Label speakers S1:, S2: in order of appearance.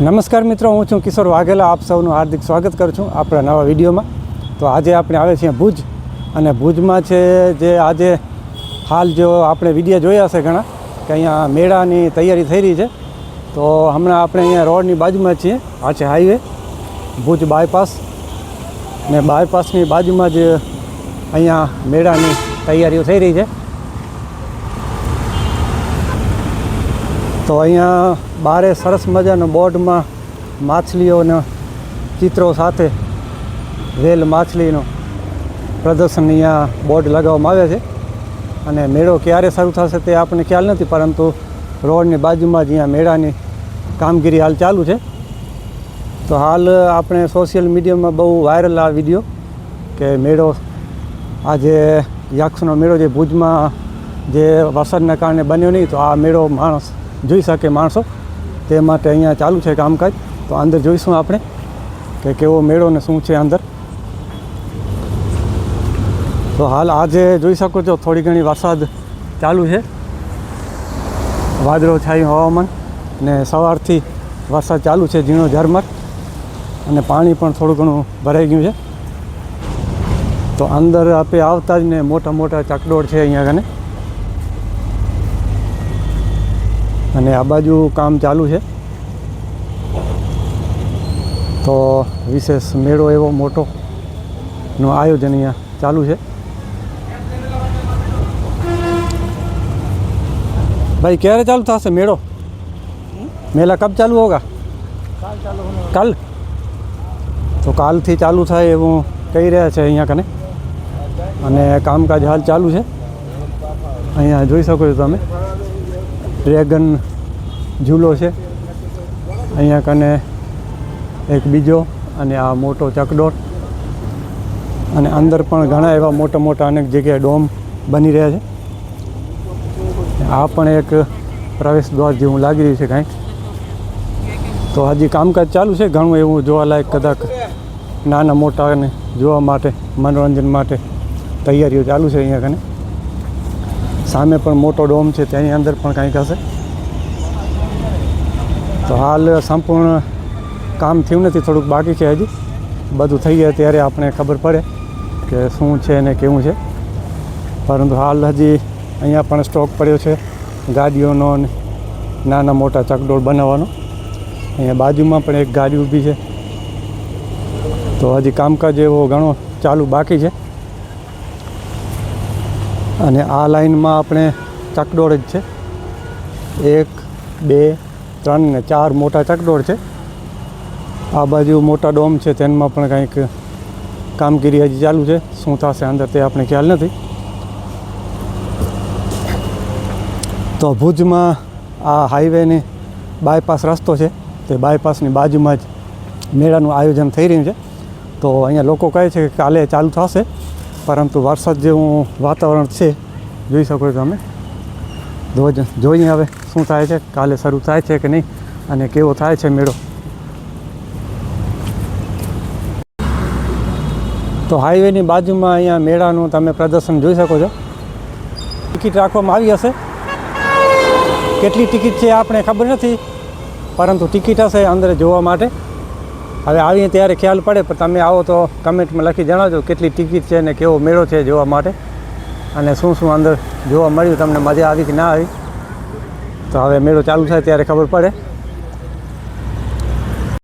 S1: નમસ્કાર મિત્રો, હું છું કિશોર વાઘેલા. આપ સૌનું હાર્દિક સ્વાગત કરું છું આપણા નવા વિડીયોમાં. તો આજે આપણે આવે છીએ ભુજ અને ભુજમાં છે જે આજે હાલ જો આપણે વીડિયો જોયા હશે ઘણા, કે અહીંયા મેળાની તૈયારી થઈ રહી છે. તો હમણાં આપણે અહીંયા રોડની બાજુમાં છીએ, આ છે હાઈવે ભુજ બાયપાસ ને બાયપાસની બાજુમાં જ અહીંયા મેળાની તૈયારીઓ થઈ રહી છે. તો અહીંયા બારે સરસ મજાના બોર્ડમાં માછલીઓના ચિત્રો સાથે વેલ માછલીનો પ્રદર્શન અહીંયા બોર્ડ લગાવવામાં આવે છે. અને મેળો ક્યારે શરૂ થશે તે આપણને ખ્યાલ નથી, પરંતુ રોડની બાજુમાં જ અહીંયા મેળાની કામગીરી હાલ ચાલુ છે. તો હાલ આપણે સોશિયલ મીડિયામાં બહુ વાયરલ આ વીડિયો કે મેળો આજે યક્ષનો મેળો જે ભુજમાં જે વરસાદના કારણે બન્યો નહીં, તો આ મેળો માણસ જોઈ શકે માણસો. તે માટે અહીંયા ચાલુ છે કામકાજ. તો અંદર જોઈશું આપણે કે કેવો મેળો ને શું છે અંદર. તો હાલ આજે જોઈ શકો છો, થોડી ઘણી વરસાદ ચાલુ છે. વાદળો છાયું હવામાન ને સવારથી વરસાદ ચાલુ છે, ઝીણો ઝરમર અને પાણી પણ થોડું ઘણું ભરાઈ ગયું છે. તો અંદર આપણે આવતા જ ને મોટા મોટા ચકડોળ છે અહીંયા કને અને આ બાજુ કામ ચાલુ છે. તો વિશેષ મેળો એવો મોટો નું આયોજન અહીંયા ચાલુ છે. ભાઈ, ક્યારે ચાલુ થશે મેળો? મેળા કબ ચાલુ હોગા? કાલ? તો કાલથી ચાલુ થાય એવું કહી રહ્યા છે અહીંયા કને. અને કામકાજ હાલ ચાલુ છે. અહીંયા જોઈ શકો છો તમે. ડ્રેગન ઝૂલો છે. અહીંયા કને એક બીજો અને આ મોટો ચકડોળ. અને અંદર પણ ઘણા એવા મોટા મોટા અનેક જગ્યાએ ડોમ બની રહ્યા છે. આ પણ એક પ્રવેશ દ્વાર જેવું લાગી રહ્યું છે કાંઈક. તો હજી કામકાજ ચાલુ છે ઘણું એવું જોવાલાયક કદાચ નાના મોટા અને જોવા માટે, મનોરંજન માટે તૈયારીઓ ચાલુ છે અહીંયા કને. સામે પણ મોટો ડોમ છે, તેની અંદર પણ કંઈક હશે. તો હાલ સંપૂર્ણ કામ થયું નથી, થોડુંક બાકી છે હજી. બધું થઈ જાય ત્યારે આપણે ખબર પડે કે શું છે ને કેવું છે. પરંતુ હાલ હજી અહીંયા પણ સ્ટોક પડ્યો છે, ગાડીઓનો નાના મોટા ચકડોળ બનાવવાનો. અહીંયા બાજુમાં પણ એક ગાડી ઊભી છે. તો હજી કામકાજ એવો ઘણો ચાલુ બાકી છે. અને આ લાઇનમાં આપણે ચકડોળ જ છે. એક, બે, ત્રણ ને ચાર મોટા ચકડોળ છે. આ બાજુ મોટા ડોમ છે તેમાં પણ કંઈક કામગીરી હજી ચાલુ છે. શું થશે અંદર તે આપણે ખ્યાલ નથી. તો ભુજમાં આ હાઈવેની બાયપાસ રસ્તો છે. તે બાયપાસની બાજુમાં જ મેળાનું આયોજન થઈ રહ્યું છે. તો અહીંયા લોકો કહે છે કે કાલે ચાલુ થશે. પરંતુ વરસાદ જેવું વાતાવરણ છે, જોઈ શકો છો તમે. જોઈએ હવે શું થાય છે, કાલે શરૂ થાય છે કે નહીં અને કેવો થાય છે મેળો? તો હાઈવેની બાજુમાં અહીંયા મેળાનું તમે પ્રદર્શન જોઈ શકો છો. ટિકિટ રાખવામાં આવી હશે. કેટલી ટિકિટ છે આપણે ખબર નથી, પરંતુ ટિકિટ હશે અંદર જોવા માટે. હવે આવીએ ત્યારે ખ્યાલ પડે, પણ તમે આવો તો કમેન્ટમાં લખી જણાવજો કેટલી ટિકિટ છે ને કેવો મેળો છે જોવા માટે. અને શું શું અંદર જોવા મળ્યું, તમને મજા આવી કે ના આવી. તો હવે મેળો ચાલુ થાય ત્યારે ખબર પડે.